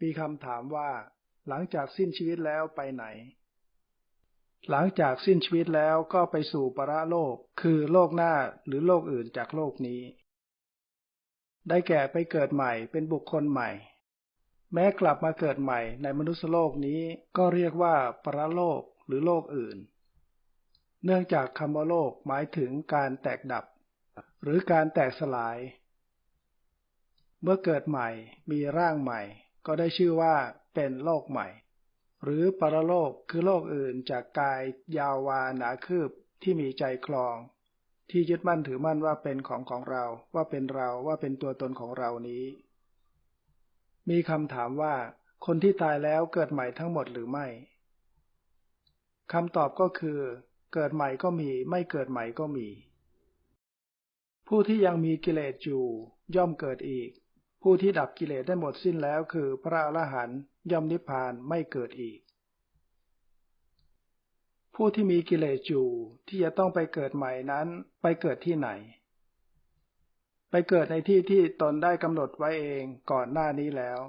มีคำถามว่า หลังจากสิ้นชีวิตแล้วไปไหน หลังจากสิ้นชีวิตแล้วก็ไปสู่ปรโลก คือโลกหน้าหรือโลกอื่นจากโลกนี้ ได้แก่ไปเกิดใหม่เป็นบุคคลใหม่ แม้กลับมาเกิดใหม่ในมนุษย์โลกนี้ก็เรียกว่าปรโลกหรือโลกอื่น เนื่องจากคำว่าโลกหมายถึงการแตกดับ หรือการแตกสลายเมื่อเกิดใหม่มีร่างใหม่ ก็ได้ชื่อว่าเป็นโลกใหม่ หรือปรโลกคือโลกอื่นจากกายยาววาหนาคืบที่มีใจคลอง ที่ยึดมั่นถือมั่นว่าเป็นของของเรา ว่าเป็นเราว่าเป็นตัวตนของเรานี้ มีคำถามว่า คนที่ตายแล้วเกิดใหม่ทั้งหมดหรือไม่คำตอบก็คือ เกิดใหม่ก็มี ไม่เกิดใหม่ก็มี ผู้ที่ยังมีกิเลสอยู่ย่อมเกิดอีก ผู้ที่ดับกิเลสได้หมดสิ้นแล้วคือพระอรหันต์ย่อมนิพพานไม่เกิดอีก ผู้ที่มีกิเลสอยู่ที่จะต้องไปเกิดใหม่นั้นไปเกิดที่ไหน ไปเกิดในที่ที่ตนได้กำหนดไว้เองก่อนหน้านี้แล้ว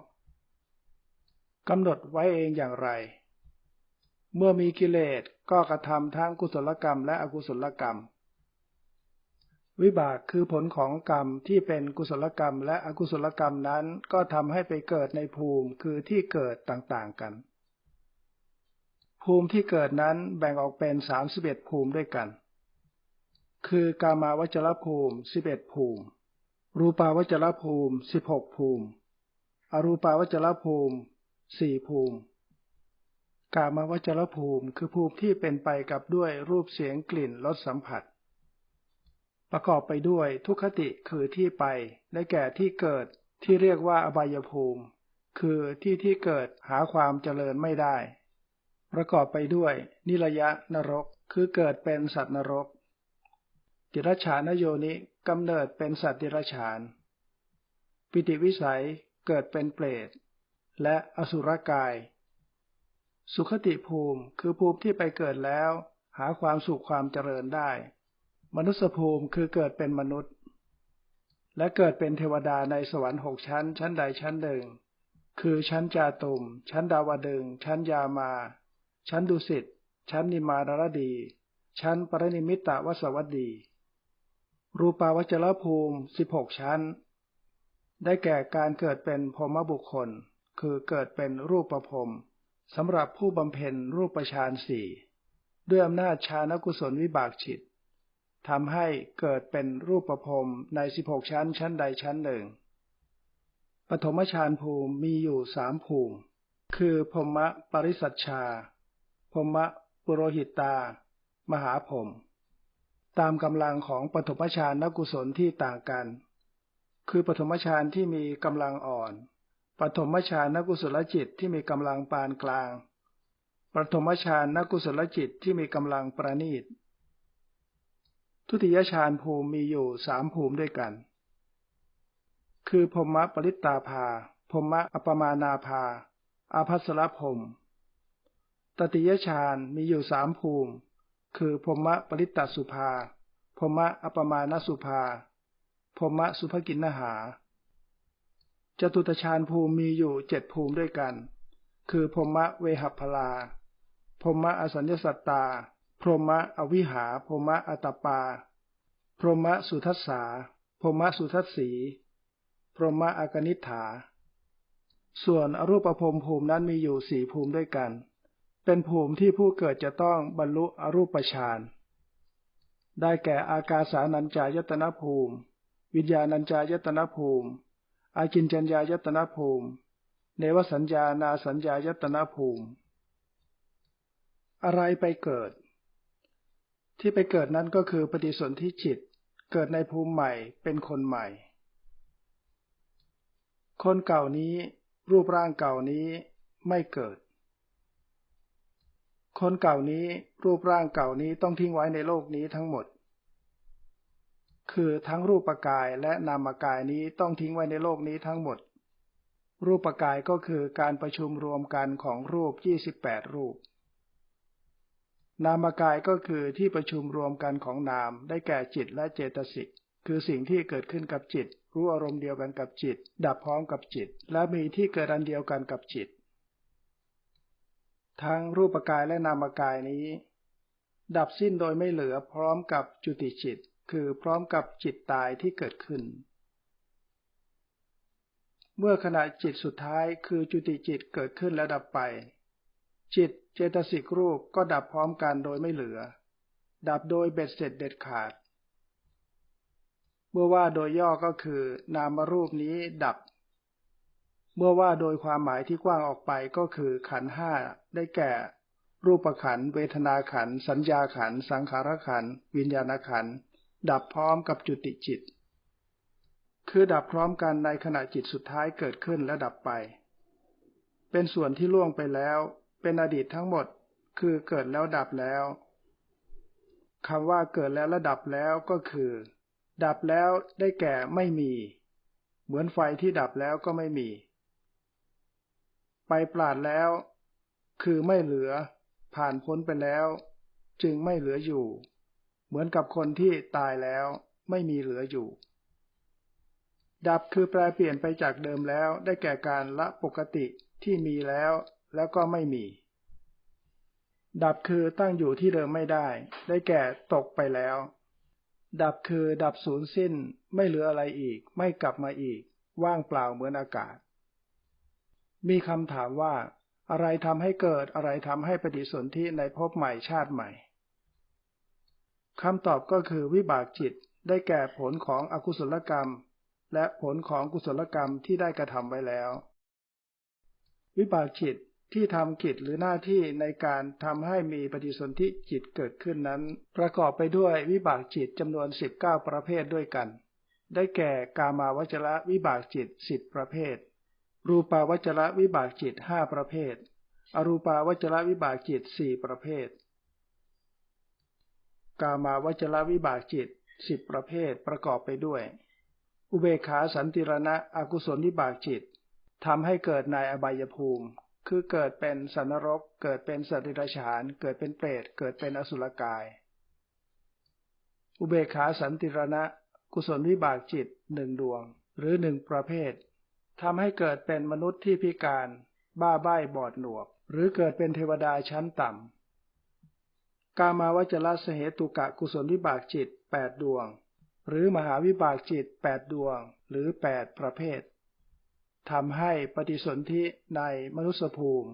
กำหนดไว้เองอย่างไร เมื่อมีกิเลสก็กระทำทั้งกุศลกรรมและอกุศลกรรม วิบากคือผลของกรรมที่เป็นกุศลกรรมและอกุศลกรรมนั้นก็ทำให้ไปเกิดในภูมิคือที่เกิดต่างๆกัน ภูมิที่เกิดนั้นแบ่งออกเป็นสามสิบเอ็ดภูมิด้วยกัน คือกามาวจรภูมิสิบเอ็ดภูมิ รูปาวจรภูมิสิบหกภูมิ อรูปาวจรภูมิสี่ภูมิ กามาวจรภูมิคือภูมิที่เป็นไปกับด้วยรูปเสียงกลิ่นรสสัมผัส ประกอบไปด้วยทุกขติคือที่ไป ได้แก่ที่เกิดที่เรียกว่าอบายภูมิ คือที่ที่เกิดหาความเจริญไม่ได้ ประกอบไปด้วย นิรยะนรก คือเกิดเป็นสัตว์นรกติรฉานโยนิกำเนิดเป็นสัตว์ติรฉาน ปิติวิสัยเกิดเป็นเปรต และอสุรกาย สุขติภูมิคือภูมิที่ไปเกิดแล้ว หาความสุขความเจริญได้ มนุษยภูมิคือเกิดเป็นมนุษย์ และเกิดเป็นเทวดาในสวรรค์หกชั้น ชั้นใดชั้นหนึ่ง คือชั้นจาตุม ชั้นดาวดึง ชั้นยามา ชั้นดุสิต ชั้นนิมารรดี ชั้นปรินิมิตตวสวัสดี รูปาวจรภูมิสิบหกชั้น ได้แก่การเกิดเป็นพรมบุคคล คือเกิดเป็นรูปประพรมสำหรับผู้บำเพ็ญรูปฌานสี่ด้วยอำนาจฌานกุศลวิบากจิต ทำให้เกิดเป็นรูปประพรมในสิบหกชั้นชั้นใดชั้นหนึ่ง ปฐมฌานภูมิมีอยู่สามภูมิ คือพมะปริสัชชาพมะปุโรหิตตา มหาพรมตามกำลังของปฐมฌานนกุศลที่ต่างกัน คือปฐมฌานที่มีกำลังอ่อน ปฐมฌานนกุศลจิตที่มีกำลังปานกลาง ปฐมฌานนกุศลจิตที่มีกำลังประณีต ทุติยฌานภูมิมีอยู่สามภูมิด้วยกัน คือพมะปริตตาภาพมะอปมานาภา อาภัสรพมตติยฌานมีอยู่สามภูมิ คือพมะปริตตสุภาพมะอปมาณสุภาพมะสุภกินนหา จตุตฌานภูมิมีอยู่เจ็ดภูมิด้วยกัน คือพมะเวหัพลาพมะอสัญญสัตตา พรหมะอวิหา พรหมะอัตปา พรหมะสุทัสสา พรหมะสุทัสสี พรหมะอากนิฐา ส่วนอรูปภพภูมินั้นมีอยู่สี่ภูมิด้วยกัน เป็นภูมิที่ผู้เกิดจะต้องบรรลุอรูปฌาน ได้แก่อากาสานัญจายตนะภูมิ วิญญาณัญจายตนะภูมิ อากินจัญญายตนะภูมิ เนวสัญญานาสัญญายตนะภูมิ อะไรไปเกิด ที่ไปเกิดนั้นก็คือปฏิสนธิจิต เกิดในภูมิใหม่เป็นคนใหม่ คนเก่านี้รูปร่างเก่านี้ไม่เกิด คนเก่านี้รูปร่างเก่านี้ต้องทิ้งไว้ในโลกนี้ทั้งหมด คือทั้งรูปกายและนามกายนี้ต้องทิ้งไว้ในโลกนี้ทั้งหมด รูปกายก็คือการประชุมรวมกันของรูป 28 รูป นามกายก็คือที่ประชุมรวมกันของนาม ได้แก่จิตและเจตสิก คือสิ่งที่เกิดขึ้นกับจิต รู้อารมณ์เดียวกันกับจิต ดับพร้อมกับจิต และมีที่เกิดอันเดียวกันกับจิต ทั้งรูปกายและนามกายนี้ ดับสิ้นโดยไม่เหลือพร้อมกับจุติจิต คือพร้อมกับจิตตายที่เกิดขึ้น เมื่อขณะจิตสุดท้ายคือจุติจิตเกิดขึ้นและดับไป จิต จตสิกรูปก็ดับพร้อมกันโดยไม่เหลือ ดับโดยเบ็ดเสร็จเด็ดขาด เมื่อว่าโดยย่อก็คือ นามรูปนี้ดับ เมื่อว่าโดยความหมายที่กว้างออกไปก็คือขันห้าได้แก่ รูปขัน เวทนาขัน สัญญาขัน สังขารขัน วิญญาณขัน ดับพร้อมกับจุติจิต คือดับพร้อมกันในขณะจิตสุดท้ายเกิดขึ้นและดับไป เป็นส่วนที่ล่วงไปแล้ว เป็นอดีตทั้งหมด คือเกิดแล้วดับแล้วคำว่าเกิดแล้วและดับแล้วก็คือ ดับแล้วได้แก่ไม่มี เหมือนไฟที่ดับแล้วก็ไม่มี ไปปราดแล้ว คือไม่เหลือ ผ่านพ้นไปแล้ว จึงไม่เหลืออยู่ เหมือนกับคนที่ตายแล้ว ไม่มีเหลืออยู่ ดับคือแปลเปลี่ยนไปจากเดิมแล้วได้แก่การละปกติที่มีแล้ว แล้วก็ไม่มี ดับคือตั้งอยู่ที่เดิมไม่ได้ ได้แก่ตกไปแล้ว ดับคือดับสูญสิ้น ไม่เหลืออะไรอีก ไม่กลับมาอีก ว่างเปล่าเหมือนอากาศ มีคำถามว่า อะไรทำให้เกิดอะไรทำให้ปฏิสนธิในภพใหม่ชาติใหม่คำตอบก็คือวิบากจิตได้แก่ผลของอกุศลกรรม และผลของกุศลกรรมที่ได้กระทำไว้แล้ว วิบากจิต ที่ทำกิจหรือหน้าที่ในการทำให้มีปฏิสนธิจิตเกิดขึ้นนั้น ประกอบไปด้วยวิบากจิตจำนวน 19 ประเภทด้วยกัน ได้แก่กามาวจระวิบากจิตสิบประเภท รูปาวจระวิบากจิตห้าประเภท อรูปาวจระวิบากจิตสี่ประเภท กามาวจระวิบากจิตสิบประเภทประกอบไปด้วย อุเบกขาสันติรณะอกุศลวิบากจิตทำให้เกิดในอบายภูมิ คือเกิดเป็นสันนรก เกิดเป็นสัตว์ดิฉาน เกิดเป็นเปรต เกิดเป็นอสุรกาย อุเบกขาสันติรณะ กุศลวิบากจิตหนึ่งดวง หรือหนึ่งประเภททำให้เกิดเป็นมนุษย์ที่พิการ บ้าใบ้บอดหนวก หรือเกิดเป็นเทวดาชั้นต่ำ กามาวจรสเหตุกะกุศลวิบากจิตแปดดวง หรือมหาวิบากจิตแปดดวง หรือแปดประเภท ทำให้ปฏิสนธิในมนุษยภูมิ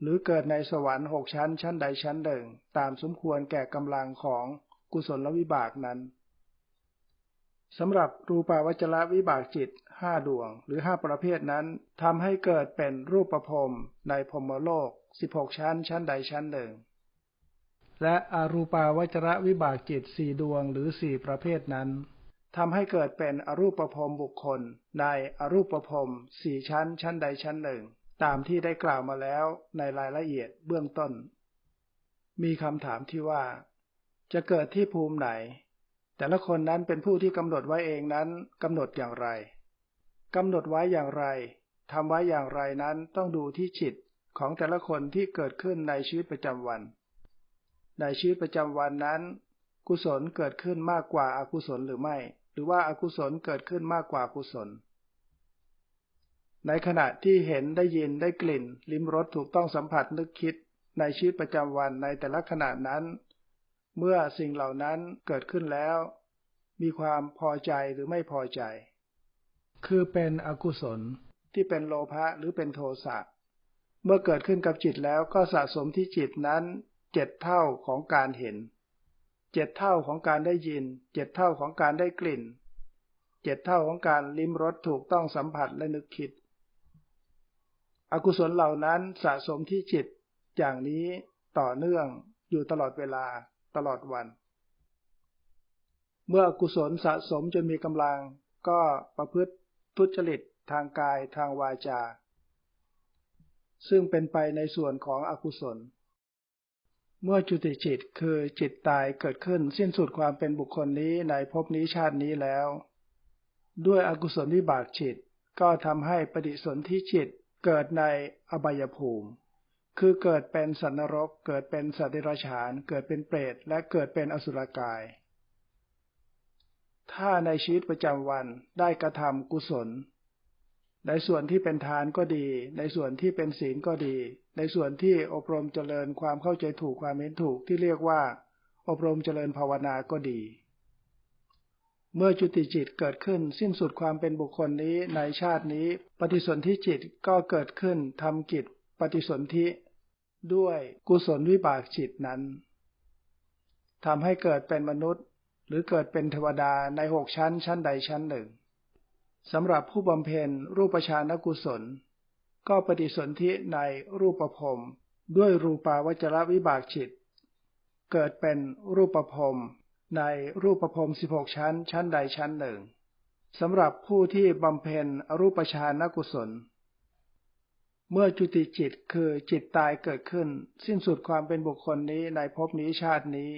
หรือเกิดในสวรรค์หกชั้นชั้นใดชั้นหนึ่ง ตามสมควรแก่กำลังของกุศลวิบากนั้นสำหรับรูปาวจระวิบากจิตห้าดวงหรือห้าประเภทนั้นทำให้เกิดเป็นรูปประพรมในพรมโลกสิบหกชั้น ชั้นใดชั้นหนึ่ง และอรูปาวจระวิบากจิตสี่ดวงหรือสี่ประเภทนั้น ทำให้เกิดเป็นอรูปภพบุคคล ในอรูปภพสี่ชั้นชั้นใดชั้นหนึ่ง ตามที่ได้กล่าวมาแล้วในรายละเอียดเบื้องต้น มีคำถามที่ว่า จะเกิดที่ภูมิไหน แต่ละคนนั้นเป็นผู้ที่กำหนดไว้เองนั้นกำหนดอย่างไรกำหนดไว้อย่างไรทำไว้อย่างไรนั้นต้องดูที่จิตของแต่ละคนที่เกิดขึ้นในชีวิตประจำวัน ในชีวิตประจำวันนั้น กุศลเกิดขึ้นมากกว่าอากุศลหรือไม่ หรือว่าอากุศลเกิดขึ้นมากกว่ากุศล ในขณะที่เห็นได้ยินได้กลิ่น ลิ้มรสถูกต้องสัมผัสนึกคิดในชีวิตประจำวันในแต่ละขณะนั้น เมื่อสิ่งเหล่านั้นเกิดขึ้นแล้ว มีความพอใจหรือไม่พอใจ คือเป็นอกุศลที่เป็นโลภะหรือเป็นโทสะเมื่อเกิดขึ้นกับจิตแล้วก็สะสมที่จิตนั้นเจ็ดเท่าของการเห็น เจ็ดเท่าของการได้ยิน เจ็ดเท่าของการได้กลิ่น เจ็ดเท่าของการลิ้มรสถูกต้องสัมผัสและนึกคิด อกุศลเหล่านั้นสะสมที่จิตอย่างนี้ต่อเนื่องอยู่ตลอดเวลาตลอดวัน เมื่ออกุศลสะสมจนมีกำลังก็ประพฤติทุจริตทางกายทางวาจา ซึ่งเป็นไปในส่วนของอกุศล เมื่อจุติจิตคือจิตตายเกิดขึ้นสิ้นสุดความเป็นบุคคลนี้ในภพนี้ชาตินี้แล้ว ด้วยอกุศลวิบากจิตก็ทำให้ปฏิสนธิจิตเกิดในอบายภูมิ คือเกิดเป็นสันนรก เกิดเป็นสัตว์เดรัจฉาน เกิดเป็นเปรต และเกิดเป็นอสุรกาย ถ้าในชีวิตประจำวันได้กระทำกุศล ในส่วนที่เป็นทานก็ดี ในส่วนที่เป็นศีลก็ดี ในส่วนที่อบรมเจริญความเข้าใจถูกความเห็นถูกที่เรียกว่า อบรมเจริญภาวนาก็ดี เมื่อจุติจิตเกิดขึ้นสิ้นสุดความเป็นบุคคลนี้ในชาตินี้ ปฏิสนธิจิตก็เกิดขึ้นทำกิจปฏิสนธิด้วยกุศลวิบากจิตนั้นทำให้เกิดเป็นมนุษย์ หรือเกิดเป็นเทวดาในหกชั้นชั้นใดชั้นหนึ่งสำหรับผู้บำเพ็ญรูปฌานกุศล ก็ปฏิสนธิในรูปภพด้วยรูปาวจรวิบากจิต เกิดเป็นรูปภพในรูปภพสิบหกชั้น ชั้นใดชั้นหนึ่งสำหรับผู้ที่บำเพ็ญรูปฌานกุศล เมื่อจุติจิตคือจิตตายเกิดขึ้น สิ้นสุดความเป็นบุคคลนี้ในภพนี้ชาตินี้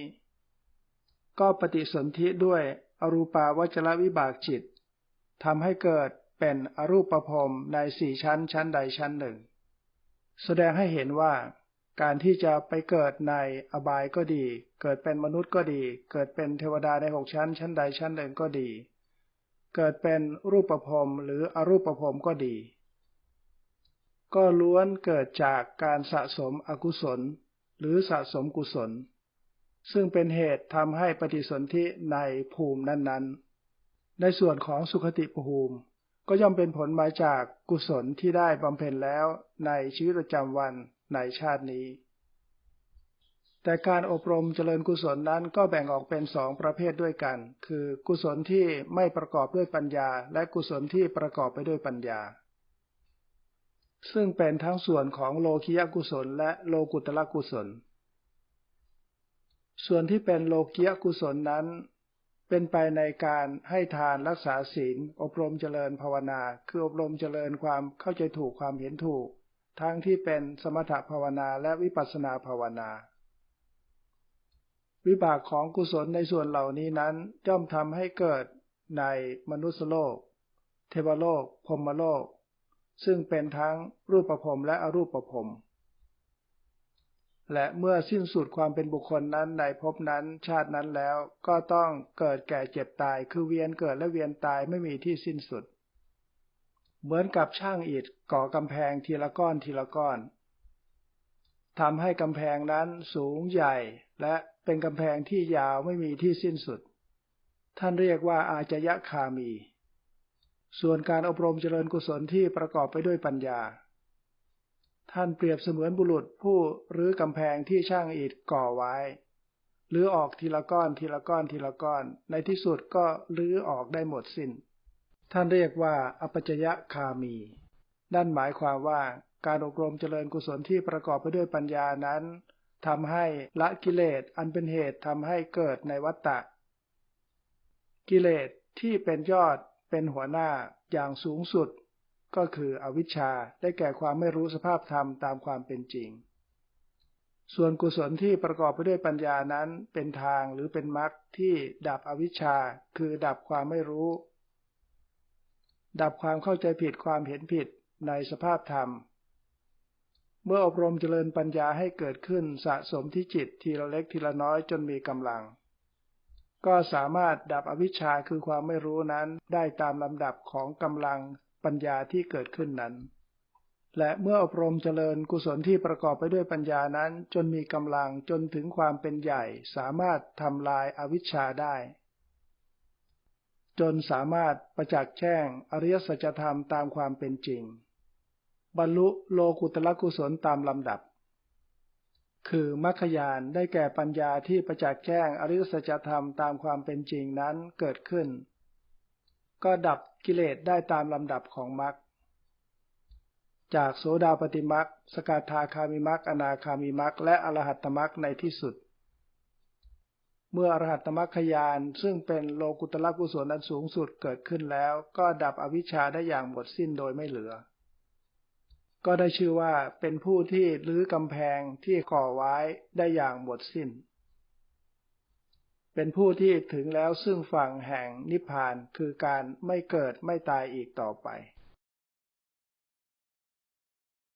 ก็ปฏิสนธิด้วยอรูปาวจรวิบากจิตทำให้เกิด เป็นอรูปภพในสี่ชั้นชั้นใดชั้นหนึ่ง แสดงให้เห็นว่าการที่จะไปเกิดในอบายก็ดี เกิดเป็นมนุษย์ก็ดี เกิดเป็นเทวดาในหกชั้น ชั้นใดชั้นหนึ่งก็ดี เกิดเป็นรูปภพหรืออรูปภพก็ดี ก็ล้วนเกิดจากการสะสมอกุศล หรือสะสมกุศล ซึ่งเป็นเหตุทำให้ปฏิสนธิในภูมินั้นๆ ในส่วนของสุขติภูมิ ก็ย่อมเป็นผลมาจากกุศลที่ได้บำเพ็ญแล้วในชีวิตประจำวันในชาตินี้ แต่การอบรมเจริญกุศลนั้นก็แบ่งออกเป็นสองประเภทด้วยกัน คือกุศลที่ไม่ประกอบด้วยปัญญา และกุศลที่ประกอบไปด้วยปัญญา ซึ่งเป็นทั้งส่วนของโลคิยกุศล และโลกุตละกุศล ส่วนที่เป็นโลกิยกุศลนั้น เป็นไปในการให้ทานรักษาศีล อบรมเจริญภาวนา คืออบรมเจริญความเข้าใจถูกความเห็นถูก ทั้งที่เป็นสมถภาวนาและวิปัสสนาภาวนา วิบากของกุศลในส่วนเหล่านี้นั้นย่อมทำให้เกิดในมนุษยโลก เทวโลกพรมโลก ซึ่งเป็นทั้งรูปภพและอรูปภพ และเมื่อสิ้นสุดความเป็นบุคคลนั้นในภพนั้นชาตินั้นแล้ว ก็ต้องเกิดแก่เจ็บตาย คือเวียนเกิดและเวียนตายไม่มีที่สิ้นสุด เหมือนกับช่างอิฐก่อกำแพงทีละก้อนทีละก้อนทำให้กำแพงนั้นสูงใหญ่ และเป็นกำแพงที่ยาวไม่มีที่สิ้นสุด ท่านเรียกว่าอาจยะคามี ส่วนการอบรมเจริญกุศลที่ประกอบไปด้วยปัญญา ท่านเปรียบเสมือนบุรุษผู้รื้อกำแพงที่ช่างอิฐก่อไว้รื้อออกทีละก้อนทีละก้อนทีละก้อน ในที่สุดก็รื้อออกได้หมดสิน้น ท่านเรียกว่าอปัจยะคามี นั่นหมายความว่าการอบรมเจริญกุศลที่ประกอบไปด้วยปัญญานั้นทำให้ละกิเลสอันเป็นเหตุทำให้เกิดในวัฏฏะกิเลสที่เป็นยอดเป็นหัวหน้าอย่างสูงสุด ก็คืออวิชชาได้แก่ความไม่รู้สภาพธรรมตามความเป็นจริง ส่วนกุศลที่ประกอบไปด้วยปัญญานั้นเป็นทางหรือเป็นมรรคที่ดับอวิชชา คือดับความไม่รู้ ดับความเข้าใจผิดความเห็นผิดในสภาพธรรม เมื่ออบรมเจริญปัญญาให้เกิดขึ้นสะสมที่จิตทีละเล็กทีละน้อยจนมีกำลัง ก็สามารถดับอวิชชาคือความไม่รู้นั้นได้ตามลำดับของกำลัง ปัญญาที่เกิดขึ้นนั้น และเมื่ออบรมเจริญกุศลที่ประกอบไปด้วยปัญญานั้น จนมีกำลังจนถึงความเป็นใหญ่ สามารถทำลายอาวิชชาได้ จนสามารถประจักษ์แจ้งอริยสัจธรรมตามความเป็นจริง บรรลุโลกุตละกุศลตามลำดับคือมรรคยานได้แก่ปัญญาที่ประจักษ์แจ้งอริยสัจธรรมตามความเป็นจริงนั้นเกิดขึ้น ก็ดับกิเลสได้ตามลำดับของมรรคจากโสดาปฏิมรรคสกทาคามิมรรคอนาคามิมรรคและอรหัตมรรคในที่สุด เมื่ออรหัตมรรคยานซึ่งเป็นโลกุตละกุศลอันสูงสุดเกิดขึ้นแล้ว ก็ดับอวิชชาได้อย่างหมดสิ้นโดยไม่เหลือ ก็ได้ชื่อว่าเป็นผู้ที่ลื้อกำแพงที่ก่อไว้ได้อย่างหมดสิ้น เป็นผู้ที่ถึงแล้วซึ่งฝั่งแห่งนิพพานคือการไม่เกิดไม่ตายอีกต่อไป